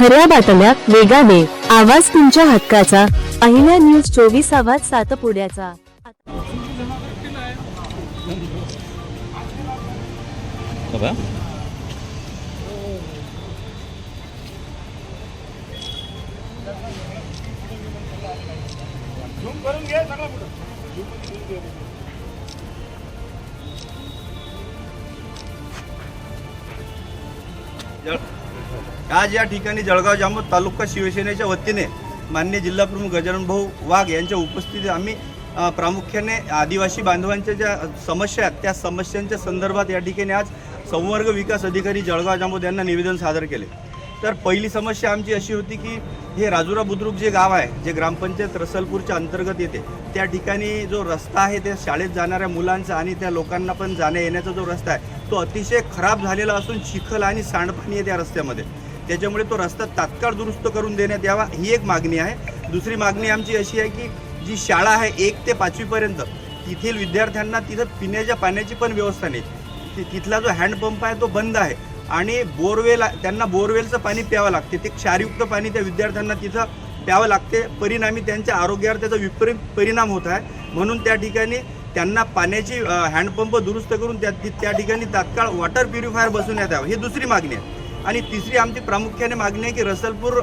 खऱ्या बातम्या वेगाने. आवाज तुमच्या हक्काचा. अहिल्या न्यूज चोवीस आवाज सातपुड्याचा जळ- आज या ठिकाणी जळगाव जामोद तालुका शिवसेनेच्या वतीने मान्य जिल्हाप्रमुख गजानन भाऊ वाघ यांच्या उपस्थितीत आम्ही प्रामुख्याने आदिवासी बांधवांच्या ज्या समस्या आहेत त्या समस्यांच्या संदर्भात या ठिकाणी आज संवर्ग विकास अधिकारी जळगाव जामोद यांना निवेदन सादर केले. तर पहिली समस्या आमची अशी होती की हे राजुरा बुद्रुक जे गाव आहे जे ग्रामपंचायत रसलपूरच्या अंतर्गत येते त्या ठिकाणी जो रस्ता आहे त्या शाळेत जाणाऱ्या मुलांचा आणि त्या लोकांना पण जाण्या येण्याचा जो रस्ता आहे तो अतिशय खराब झालेला असून चिखल आणि सांडपाणी आहे त्या रस्त्यामध्ये. त्याच्यामुळे तो रस्ता तात्काळ दुरुस्त करून देण्यात यावा ही एक मागणी आहे. दुसरी मागणी आमची अशी आहे की जी शाळा आहे एक ते पाचवीपर्यंत तिथील विद्यार्थ्यांना तिथं पिण्याच्या पाण्याची पण व्यवस्था नाही. तिथला जो हँडपंप आहे तो बंद आहे. आणि बोरवेल त्यांना बोरवेलचं पाणी प्यावं लागते. ते क्षारयुक्त पाणी त्या विद्यार्थ्यांना तिथं प्यावं लागते. परिणामी त्यांच्या आरोग्यावर त्याचा विपरीत परिणाम होत आहे. म्हणून त्या ठिकाणी त्यांना पाण्याची हँडपंप दुरुस्त करून त्या त्या ठिकाणी तात्काळ वॉटर प्युरिफायर बसवण्यात यावं. ही दुसरी मागणी आहे. आणि तिसरी आमची प्रामुख्याने मागणी आहे की रसलपूर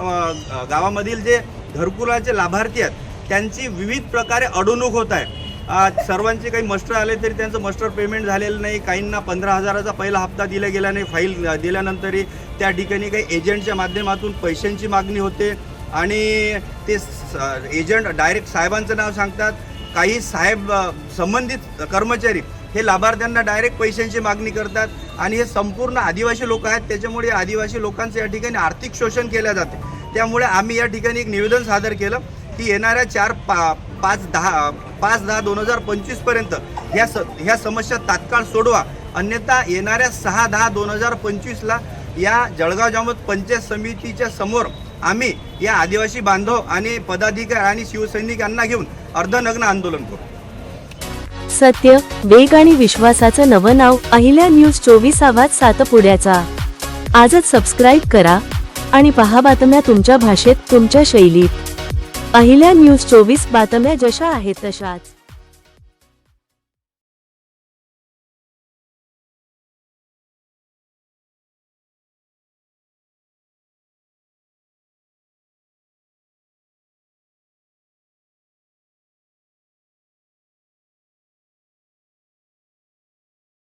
गावामधील जे घरकुलाचे लाभार्थी आहेत त्यांची विविध प्रकारे अडवणूक होत आहे. सर्वांचे काही मस्टर आले तरी त्यांचं मस्टर पेमेंट झालेलं नाही. काहींना पंधरा हजाराचा पहिला हप्ता दिला गेला नाही. फाईल दिल्यानंतरही त्या ठिकाणी काही एजंटच्या माध्यमातून पैशांची मागणी होते. आणि ते स- एजंट डायरेक्ट साहेबांचं नाव सांगतात. काही साहेब संबंधित कर्मचारी हे लाभार्थ्यांना डायरेक्ट पैशांची मागणी करतात. आणि हे संपूर्ण आदिवासी लोक आहेत. त्याच्यामुळे आदिवासी लोकांचं या ठिकाणी आर्थिक शोषण केलं जाते. त्यामुळे आम्ही या ठिकाणी एक निवेदन सादर केलं की येणाऱ्या चार पा पाच दहा पाच दहा दोन हजार पंचवीसपर्यंत ह्या स ह्या समस्या तात्काळ सोडवा. अन्यथा येणाऱ्या सहा दहा दोन हजार पंचवीसला या जळगाव जामोद पंचायत समितीच्या समोर आम्ही या आदिवासी बांधव आणि पदाधिकारी आणि शिवसैनिकांना घेऊन अर्धनग्न आंदोलन करू. सत्य वेग आणि विश्वासाचं नवं नाव अहिल्या न्यूज चोवीस आवाज सातपुड्याचा. आजच सबस्क्राईब करा आणि पहा बातम्या तुमच्या भाषेत तुमच्या शैलीत. अहिल्या न्यूज चोवीस बातम्या जशा आहेत तशाच.